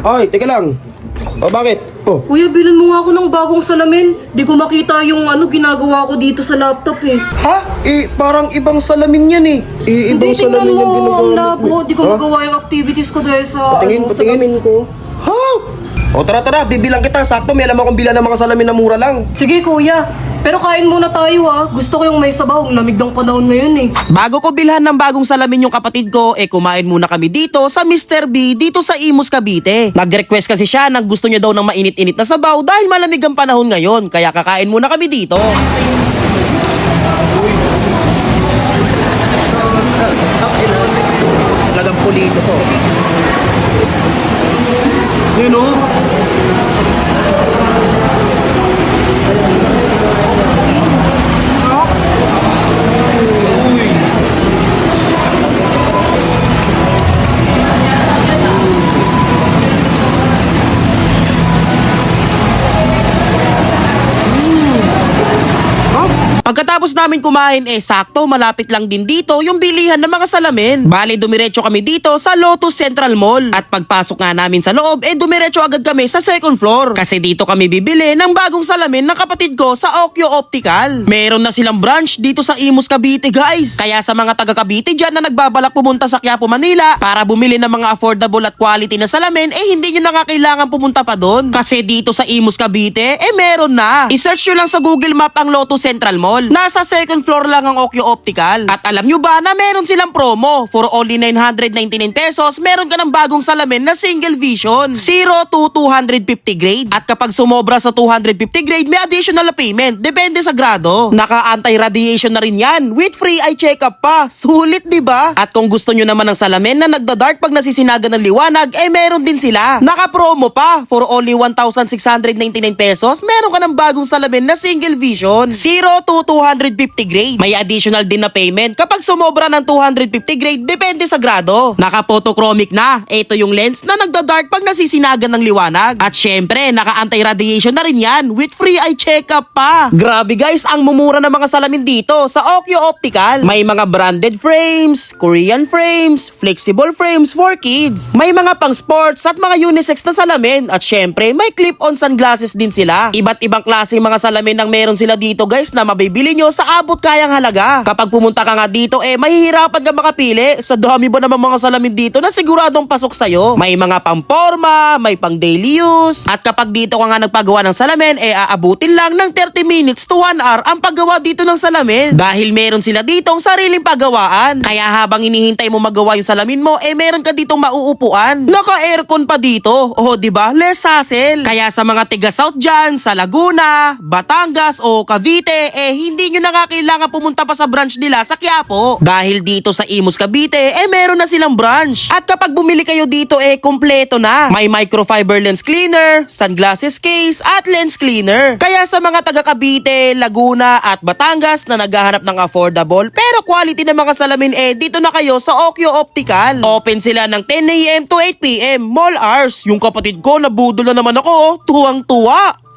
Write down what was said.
Ay, teka lang. O, bakit? Oh, Kuya, bilan mo nga ako ng bagong salamin. Di ko makita yung ano ginagawa ko dito sa laptop eh. ha? Eh, parang ibang salamin yan eh. Eh, ibang Hindi, tingnan salamin mo, yung ang ginagamit labo. mo. Di ko magawa yung activities ko dahil sa Patingin, ano, patingin. salamin ko. Ha? O, tara, tara. Bibilang kita. Sakto, may alam akong bilan ng mga salamin na mura lang. Sige, kuya. Pero kain muna tayo ah. Gusto ko yung may sabaw. Ang Lamig ng panahon ngayon eh. Bago ko bilhan ng bagong salamin yung kapatid ko, eh kumain muna kami dito sa Mr. B dito sa Imus Cavite. Nag-request kasi siya nang gusto niya daw ng mainit-init na sabaw dahil malamig ang panahon ngayon. Kaya kakain muna kami dito. O. Pagkatapos namin kumain, eh sakto malapit lang din dito yung bilihan ng mga salamin. Bale, dumiretso kami dito sa Lotus Central Mall. At pagpasok nga namin sa loob, eh dumiretso agad kami sa second floor. Kasi dito kami bibili ng bagong salamin ng kapatid ko sa Okyo Optical. Meron na silang branch dito sa Imus Cavite, guys. Kaya sa mga taga Cavite dyan na nagbabalak pumunta sa Quiapo, Manila para bumili ng mga affordable at quality na salamin, eh hindi nyo na nga kailangan pumunta pa doon. Kasi dito sa Imus Cavite, eh meron na. I-search nyo lang sa Google Map ang Lotus Central Mall. Nasa second floor lang ang Okyo Optical. At alam nyo ba na meron silang promo? For only 999 pesos, meron ka ng bagong salamin na single vision. 0 to 250 grade. At kapag sumobra sa 250 grade, may additional na payment. Depende sa grado. Naka anti-radiation na rin yan. With free eye check-up pa. Sulit, di ba? At kung gusto nyo naman ng salamin na nagda-dark pag nasisinaga ng liwanag, eh meron din sila. Naka-promo pa. For only 1,699 pesos, meron ka ng bagong salamin na single vision. 0 to 250 grade. May additional din na payment kapag sumobra ng 250 grade, depende sa grado. Naka-photochromic na. Ito yung lens na nagda-dark pag nasisinagan ng liwanag. At syempre, naka-anti-radiation na rin yan with free eye check-up pa. Grabe guys, ang mumura ng mga salamin dito sa Okyo Optical. May mga branded frames, Korean frames, flexible frames for kids. May mga pang sports at mga unisex na salamin. At syempre, may clip-on sunglasses din sila. Iba't ibang klase mga salamin ang meron sila dito guys na mabibili nyo sa abot kayang halaga. Kapag pumunta ka nga dito, eh mahihirapan ka makapili. Sa dami ba naman mga salamin dito na siguradong pasok sa'yo. May mga pamporma, may pang daily use. At kapag dito ka nga nagpagawa ng salamin, eh aabutin lang ng 30 minutes to 1 hour ang paggawa dito ng salamin. Dahil meron sila ditong sariling paggawaan. Kaya habang inihintay mo magawa yung salamin mo, eh meron ka ditong mauupuan. Naka-aircon pa dito. Oh, di ba? Less hassle. Kaya sa mga tiga South dyan, sa Laguna, Batangas o Cavite, eh hindi nyo na nga kailangan pumunta pa sa branch nila sa Quiapo. Dahil dito sa Imus Cavite, eh meron na silang branch. At kapag bumili kayo dito, eh kompleto na. May microfiber lens cleaner, sunglasses case, at lens cleaner. Kaya sa mga taga Cavite, Laguna at Batangas na naghahanap ng affordable pero quality na mga salamin eh dito na kayo sa Okyo Optical. Open sila ng 10am to 8pm, mall hours. Yung kapatid ko nabudol na naman ako, oh, tuwang-tuwa.